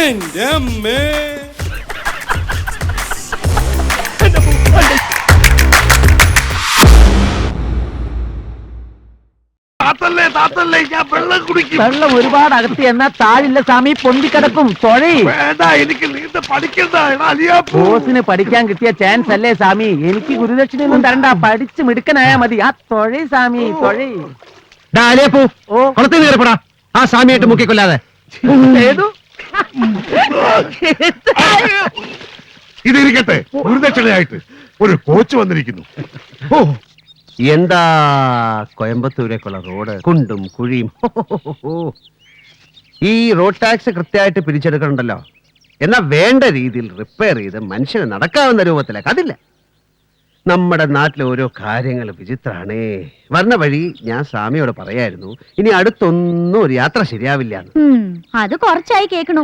എന്റെ അമ്മേ താത്തല്ലേ താത്തല്ലേ ഞാൻ വെള്ളം കുടിക്കും വെള്ളം ഒരുപാട് അകത്ത് എന്നാ താഴില്ല സ്വാമി പൊന്തിക്കിടക്കും തൊഴി വേണ്ട എനിക്ക് നീന്ത പഠിക്കണ്ട എടാ അലിയാ പോ. ബോസിന് പഠിക്കാൻ കിട്ടിയ ചാൻസ് അല്ലേ സ്വാമി എനിക്ക് ഗുരുദക്ഷിണയൊന്നും തരണ്ട പഠിച്ച് മിടുക്കനായാ മതി ആ തൊഴി സ്വാമി തൊഴി പോ ഓ കുളത്തിൽ കയറിപ്പടാ ആ സ്വാമിയായിട്ട് മുക്കിക്കൊല്ലാതെ ഏതു ഇതിരിക്കട്ടെ ഗുരുദക്ഷിണയായിട്ട് ഒരു കോച്ച് വന്നിരിക്കുന്നു. ഓ. എന്താ കോയമ്പത്തൂരേക്കുള്ള റോഡ്? കുണ്ടും കുഴിയും. ഈ റോഡ് ടാക്സ് കൃത്യമായിട്ട് പിരിച്ചെടുക്കണ്ടല്ലോ എന്നാ വേണ്ട രീതിയിൽ റിപ്പയർ ചെയ്ത് മനുഷ്യന് നടക്കാവുന്ന രൂപത്തിലേക്ക് അതില്ല. നമ്മുടെ നാട്ടിലെ ഓരോ കാര്യങ്ങൾ വിചിത്രാണേ. വരണ വഴി ഞാൻ സ്വാമിയോട് പറയായിരുന്നു ഇനി അടുത്തൊന്നും ഒരു യാത്ര ശരിയാവില്ല അത് കുറച്ചായി കേക്കണു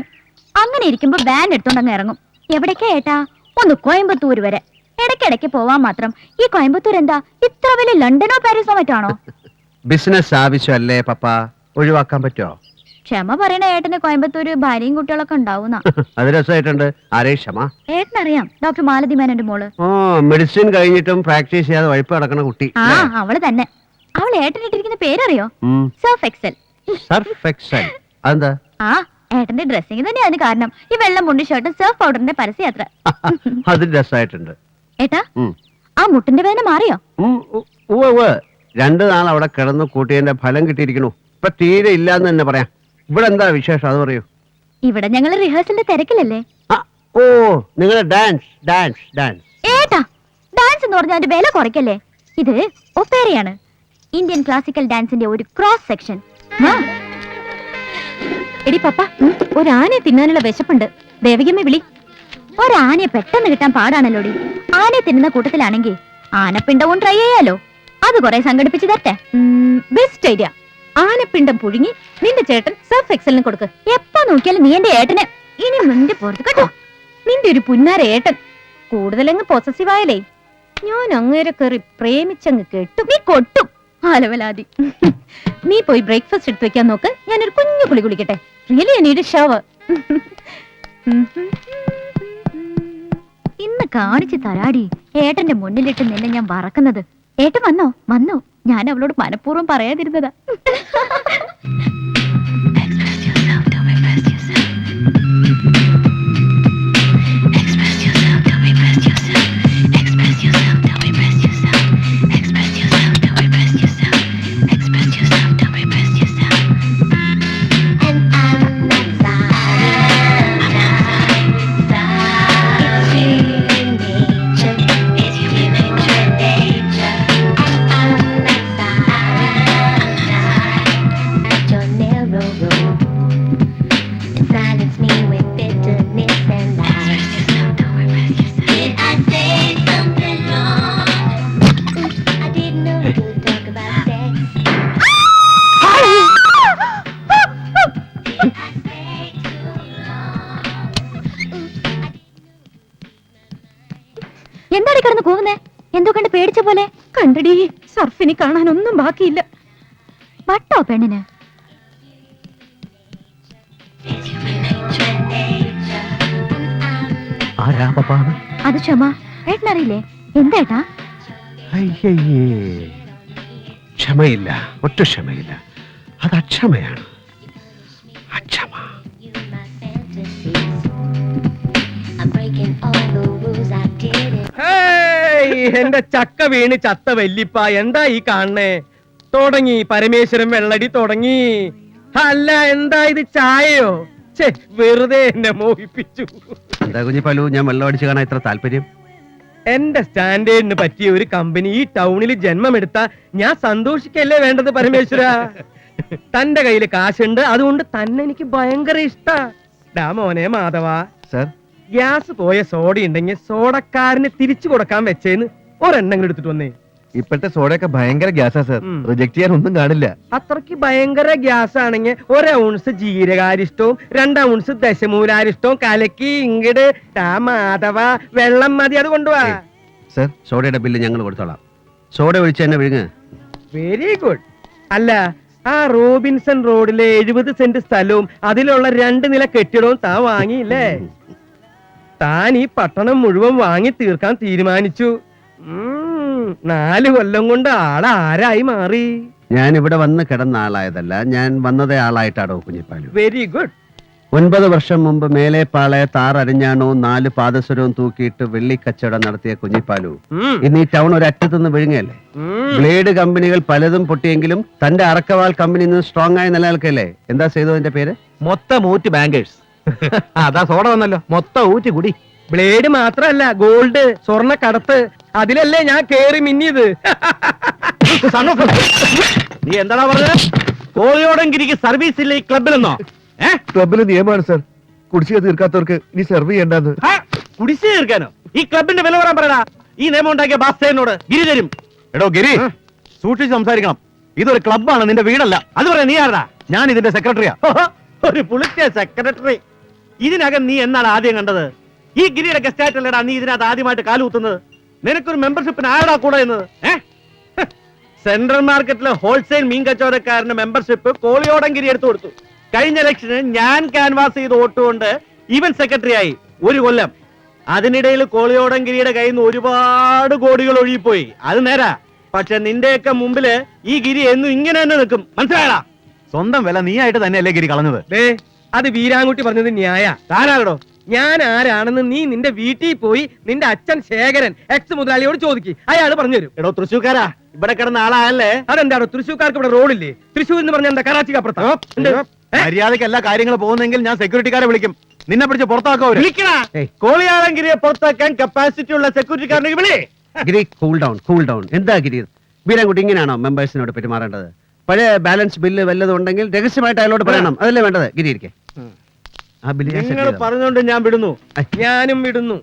അങ്ങനെ ഇരിക്കുമ്പോ വാൻ എടുത്തോണ്ടങ്ങ് ഇറങ്ങും. എവിടേക്കാ ഏട്ടാ? ഒന്ന് കോയമ്പത്തൂർ വരെ. ഇടയ്ക്കിടയ്ക്ക് പോവാൻ മാത്രം. ഈ കോയമ്പത്തൂർ എന്താ? ഇത്ര വലിയ ലണ്ടനോ പാരീസോ മറ്റാണോ? ബിസിനസ് ആവശ്യമല്ലേ പപ്പ? ഒഴിവാക്കാൻ പറ്റുമോ ക്ഷമ പറയണ ഏട്ടന് കോയമ്പത്തൂര് ഭാര്യയും കുട്ടികളൊക്കെ ഉണ്ടാവുന്ന. അത് രസമായിട്ടുണ്ട്. ആരേ ക്ഷമ? ഏട്ടനറിയാം. ഡോക്ടർ മാലതി മേനന്റെ മോൾ. ഓ മെഡിസിൻ കഴിഞ്ഞിട്ടും പ്രാക്ടീസ് ചെയ്യാതെ വഴിപ്പ് നടക്കണ കുട്ടി ആ അവൾ തന്നെ. അവൾ ഏട്ടനിട്ടിരിക്കുന്ന പേരറിയോ? Surf Excel. Surf Excel. അതെന്താ? ആ ഏട്ടന്റെ ഡ്രസ്സിങ് തന്നെ അതിന് കാരണം. ഈ വെള്ളം മുണ്ടി ഷർട്ടും സർഫ് പൗഡറിന്റെ പരസ്യയാത്ര. അത് രസമായിട്ടുണ്ട്. ഏട്ടാ ആ മുട്ടിന്റെ വേദന മാറിയോ. രണ്ടു നാൾ അവിടെ കിടന്ന് കൂട്ടിയതിന്റെ ഫലം കിട്ടിയിരിക്കണു ഇപ്പൊ തീരെ ഇല്ലാന്ന് തന്നെ പറയാം. ഇവിടെ എന്താ വിശേഷം? അത് പറയൂ. ഇവിടെ ഞങ്ങൾ റിഹേഴ്സലിന്റെ തിരക്കിലല്ലേ? ഓ നിങ്ങളെ ഡാൻസ് ഡാൻസ് ഡാൻസ് ഏട്ടാ ഡാൻസ് എന്ന് പറഞ്ഞാൽ അതിന്റെ വില കുറയ്ക്കല്ലേ? ഇത് ഒപ്പേരയാണ്. ഇന്ത്യൻ ക്ലാസിക്കൽ ഡാൻസിന്റെ ഒരു ക്രോസ് സെക്ഷൻ എടി പപ്പ ഒരാനയെ തിന്നാനുള്ള വിശപ്പുണ്ട്. ദേവികമ്മ വിളി. ഒരാനയെ പെട്ടെന്ന് കിട്ടാൻ പാടാണല്ലോടി ആനയെ തിന്നുന്ന കൂട്ടത്തിലാണെങ്കിൽ ആനപ്പിണ്ടവും ട്രൈ ചെയ്യാലോ. അത് കുറെ സംഘടിപ്പിച്ചു തരട്ടെ. ബെസ്റ്റ് ഐഡിയ ആനപ്പിണ്ടം പുഴുങ്ങി നിന്റെ ചേട്ടൻ സർഫ് എക്സലിന് കൊടുക്ക്. എപ്പോ നോക്കിയാലും നീ എന്റെ ഏട്ടനെ. ഇനി നിന്റെ പോർത്ത് കേട്ടോ. നിന്റെ ഒരു പുന്നാര ഏട്ടൻ. കൂടുതലങ്ങ് പൊസസീവായാലേ ഞാൻ അങ്ങേരെ കയറി പ്രേമിച്ചങ്ങ് കെട്ടും. നീ കൊട്ടും. ആലവലാതി. നീ പോയി ബ്രേക്ക്ഫാസ്റ്റ് എടുത്ത് വെക്കാൻ നോക്ക്. ഞാനൊരു കുഞ്ഞു കുളി കുളിക്കട്ടെ. റിയലി എനിയുടെ ഷവർ ഇന്ന് കാണിച്ചു തരാടി. ഏട്ടന്റെ മുന്നിലിട്ട് നിന്നെ ഞാൻ വറക്കുന്നത്. ഏട്ടൻ വന്നോ? വന്നോ? ഞാൻ അവളോട് മനഃപൂർവം പറയാതിരുന്നതാ. കിടന്ന് പോകുന്നേ? എന്തോ കണ്ട് പേടിച്ച പോലെ. കണ്ടടി സർഫിനി കാണാനൊന്നും ബാക്കിയില്ല. വട്ടോ പെണ്ണിന്. ആരാ പപ്പാണ് അത് ക്ഷമ. ഏട്ടനറിയില്ലേ? എന്താ അയ്യേ ക്ഷമയില്ല ഒറ്റ ക്ഷമയില്ല. അത് അക്ഷമയാണ്. എന്റെ ചക്ക വീണ് ചത്ത വല്യപ്പ എന്താ ഈ കാണണേ തുടങ്ങി പരമേശ്വരൻ വെള്ളടി തുടങ്ങി. അല്ല എന്താ ഇത് ചായയോ? ചേ വെറുതെ എന്നെ മോഹിപ്പിച്ചു. എന്താ കുഞ്ഞിപ്പാലു ഞാൻ വെള്ളം അടിച്ചു കാണാൻ ഇത്ര താല്പര്യം? എന്റെ സ്റ്റാൻഡേർഡിന് പറ്റിയ ഒരു കമ്പനി ഈ ടൗണിൽ ജന്മമെടുത്ത ഞാൻ സന്തോഷിക്കല്ലേ വേണ്ടത് പരമേശ്വര? തന്റെ കയ്യിൽ കാശുണ്ട് അതുകൊണ്ട് തന്നെ എനിക്ക് ഭയങ്കര ഇഷ്ടാ. ഡാ മോനെ മാധവ. സർ ഗ്യാസ് പോയ സോഡ ഉണ്ടെങ്കിൽ സോഡക്കാരന് തിരിച്ചു കൊടുക്കാൻ വെച്ചേന്ന് ഒരെണ്ണം എടുത്തിട്ട് വന്നേ. ഇപ്പോഴത്തെ സോഡയൊക്കെ ഭയങ്കര ഗ്യാസാ സർ. ഉം. റിജക്ട് ചെയ്യാൻ ഒന്നും കാണില്ല. അത്രയ്ക്ക് ഭയങ്കര ഗ്യാസ് ആണെങ്കിൽ ഒരൗൺസ് ഔൺസ് ജീരകാരിഷ്ടവും രണ്ടൗൺസ് ഔൺസ് ദശമൂലാരിഷ്ടവും കലക്കി ഇങ്ങട് ടാ മാധവ വെള്ളം മതി അത് കൊണ്ടുപോവാ സർ സോഡയുടെ ബില്ല് ഞങ്ങൾ കൊടുത്തോളാം. സോഡ ഒഴിച്ച് തന്നെ വിഴുങ്ങ്. വെരി ഗുഡ് അല്ല ആ റോബിൻസൺ റോഡിലെ എഴുപത് സെന്റ് സ്ഥലവും അതിലുള്ള രണ്ട് നില കെട്ടിടവും താ വാങ്ങിയില്ലേ? താൻ ഈ പട്ടണം മുഴുവൻ വാങ്ങി തീർക്കാൻ തീരുമാനിച്ചു. നാല് കൊല്ലം കൊണ്ട് ആളാരായി മാറി? ഞാൻ ഇവിടെ വന്ന് കിടന്ന ആളായതല്ല ഞാൻ വന്നതേ ആളായിട്ടാണോ കുഞ്ഞിപ്പാലു? വെരി ഗുഡ് ഒൻപത് വർഷം മുമ്പ് മേലേപ്പാളെ താറരിഞ്ഞാണോ നാല് പാദസരവും തൂക്കിയിട്ട് വെള്ളിക്കച്ചവടം നടത്തിയ കുഞ്ഞിപ്പാലു? ഇന്ന് ഈ ടൗൺ ഒരറ്റത്ത് നിന്ന് വിഴുങ്ങല്ലേ ബ്ലേഡ് കമ്പനികൾ പലതും പൊട്ടിയെങ്കിലും തന്റെ അറക്കവാൾ കമ്പനി ഇന്ന് സ്ട്രോങ് ആയി നിലനിൽക്കല്ലേ? എന്താ ചെയ്തതിന്റെ പേര്? മൊത്തം ഊറ്റ് ബാങ്കേഴ്സ് അതാ സോഡ വന്നല്ലോ. മൊത്തം ഊറ്റി കുടി. ബ്ലേഡ് മാത്രല്ല ഗോൾഡ് സ്വർണ കടത്ത്. അതിലല്ലേ ഞാൻ കേറി മിന്നിയത്. നീ എന്താണോ പറഞ്ഞത് കോളിയോടെങ്കിരിക്ക് സർവീസ് ഇല്ല ഈ ക്ലബിലെന്നോ ഏ? ക്ലബിലെ നിയമമാണ് സർ കുടിശ്ശിക തീർക്കാത്തവർക്ക് ഇനി സെർവ് ചെയ്യേണ്ടെന്ന് ആ, കുടിശ്ശിക തീർക്കാനോ? ഈ ക്ലബിന്റെ വില പറയാൻ പറയടാ. ഈ നിയമം ഉണ്ടാക്കിയ ബാസ്തേനോട് ഗിരി തരും. എടോ ഗിരി. സൂക്ഷിച്ച് സംസാരിക്കണം. ഇതൊരു ക്ലബാണ് നിന്റെ വീടല്ല. അത് പറയാ നീ ആരടാ? ഞാൻ ഇതിന്റെ സെക്രട്ടറിയാ ഒരു പുളിച്ച സെക്രട്ടറി ഇതിനകം നീ എന്നാണ് ആദ്യം കണ്ടത്? ഈ ഗിരിയുടെ ഗസ്റ്റായിട്ട് അല്ലടാ നീ ഇതിനകത്ത് ആദ്യമായിട്ട് കാലുകുത്തുന്നത് നിനക്കൊരു മെമ്പർഷിപ്പിന് ആരടാ കൂടെ എന്ന് സെൻട്രൽ മാർക്കറ്റിലെ ഹോൾസെയിൽ മീൻ കച്ചവടക്കാരന് മെമ്പർഷിപ്പ് കോളിയോടൻ ഗിരി എടുത്തു കൊടുത്തു. കഴിഞ്ഞ ഇലക്ഷന് ഞാൻ ക്യാൻവാസ് ചെയ്ത് വോട്ടുകൊണ്ട് ഇവൻ സെക്രട്ടറി ആയി. ഒരു കൊല്ലം. അതിനിടയിൽ കോളിയോടൻ ഗിരിയുടെ കയ്യിൽ നിന്ന് ഒരുപാട് കോടികൾ ഒഴുകിപ്പോയി. അത് നേരാ. പക്ഷെ നിന്റെയൊക്കെ മുമ്പിൽ ഈ ഗിരി എന്നും ഇങ്ങനെ തന്നെ നിൽക്കും. മനസ്സിലായടാ? സ്വന്തം വില നീ ആയിട്ട് തന്നെയല്ലേ ഗിരി കളഞ്ഞത്? ദേ അത് വീരാൻകുട്ടി പറഞ്ഞത് ന്യായ. താനാടോ ഞാൻ ആരാണെന്ന് നീ നിന്റെ വീട്ടിൽ പോയി നിന്റെ അച്ഛൻ ശേഖരൻ എക്സ് മുതലാളിയോട് ചോദിക്കും. അയാൾ പറഞ്ഞുതരും. എടോ തൃശ്ശൂക്കാരാ ഇവിടെ കിടന്ന ആളായല്ലേ? അതെന്താണോ തൃശ്ശൂർക്കാർക്ക് ഇവിടെ റോഡില്ലേ തൃശ്ശൂർ എന്ന് പറഞ്ഞ എന്താ കറാച്ചിക്ക് അപ്പുറത്താ മര്യാദയ്ക്ക്? മര്യാദയ്ക്ക് എല്ലാ കാര്യങ്ങളും പോകുന്നെങ്കിൽ ഞാൻ സെക്യൂരിറ്റിക്കാരെ വിളിക്കും. നിന്നെ പിടിച്ച് പുറത്താക്കോ ഏയ്. കോളിയാളങ്കിരിയെ പുറത്താക്കാൻ കപ്പാസിറ്റി ഉള്ള സെക്യൂരിറ്റിക്കാരനെ വിളി. Giri cool down cool down എന്താ ഗിരി? വീരൻകുട്ടി ഇങ്ങനെയാണോ മെമ്പേഴ്സിനോട് പെരുമാറേണ്ടത്? പഴയ ബാലൻസ് ബില്ല് വല്ലതും ഉണ്ടെങ്കിൽ രഹസ്യമായിട്ട് അയാളോട് പറയണം. അതല്ലേ വേണ്ടത്? ഗിരിയിരിക്കെ. ആ ബില്ല് ഞാൻ set നിങ്ങൾ ചെയ്തോളാം. പറഞ്ഞുകൊണ്ട് ഞാൻ വിടുന്നു. ഞാനും വിടുന്നു.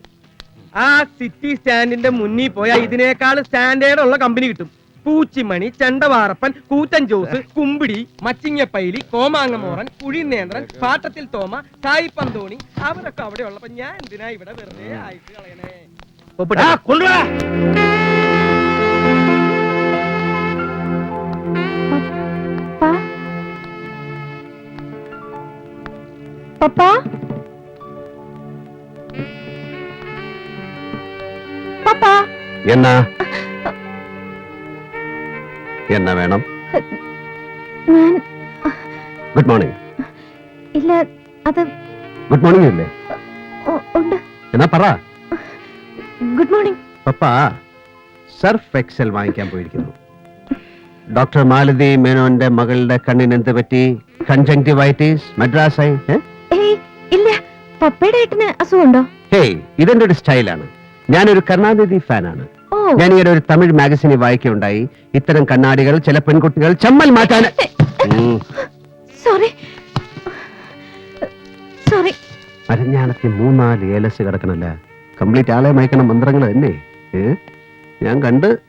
ആ സിറ്റി സ്റ്റാൻഡിന്റെ മുന്നിൽ പോയാൽ ഇതിനേക്കാൾ സ്റ്റാൻഡേർഡ് ഉള്ള കമ്പനി കിട്ടും. പൂച്ചിമണി ചെണ്ടവാറപ്പൻ കൂറ്റൻ ജോസ് കുമ്പിടി മച്ചിങ്ങപ്പൈലി കോമാങ്ങമോറൻ കുഴിനേന്ദ്രൻ പാട്ടത്തിൽ തോമ സായി പന്തോണി അവരൊക്കെ അവിടെ ഉള്ളപ്പോ ഞാൻ എന്തിനാ ഇവിടെ വെറുതെ ആയിട്ട് കളയണേ? ആ, കൊണ്ടുവാ. പപ്പാ? പപ്പാ? എന്നാ? എന്നാ വേണം? ഞാൻ ഗുഡ് മോർണിംഗ് ഇല്ല അത് ഗുഡ് മോർണിംഗ് അല്ലേ? ഉണ്ട്. എന്നാ പറ. Good morning papa Surf Excel വാങ്ങിക്കാൻ പോയിരിക്കുന്നു. ഡോക്ടർ മാലതി മേനോന്റെ മകളുടെ കണ്ണിന് എന്ത് പറ്റി? മദ്രാസ് മദ്രാസായി ഏയ് ഇല്ല പപ്പയുടെ ഏട്ടന് അസുഖമുണ്ടോ? ഹേയ് ഇതെന്റെ ഒരു സ്റ്റൈലാണ്. ഞാനൊരു കരുണാനിധി ഫാനാണ്. ഓ. ഞാൻ ഈയിടെ ഒരു തമിഴ് മാഗസിനിൽ വായിക്കുകയുണ്ടായി. ഇത്തരം കണ്ണാടികൾ ചില പെൺകുട്ടികൾ ചമ്മൽ മാറ്റാൻ ഉം. സോറി സോറി അരഞ്ഞാണത്തി മൂന്നാൽ ഏലസ് കിടക്കണല്ല? കംപ്ലീറ്റ് ആളെ മയക്കണ മന്ത്രങ്ങൾ തന്നെ. ഏ? ഞാൻ കണ്ട്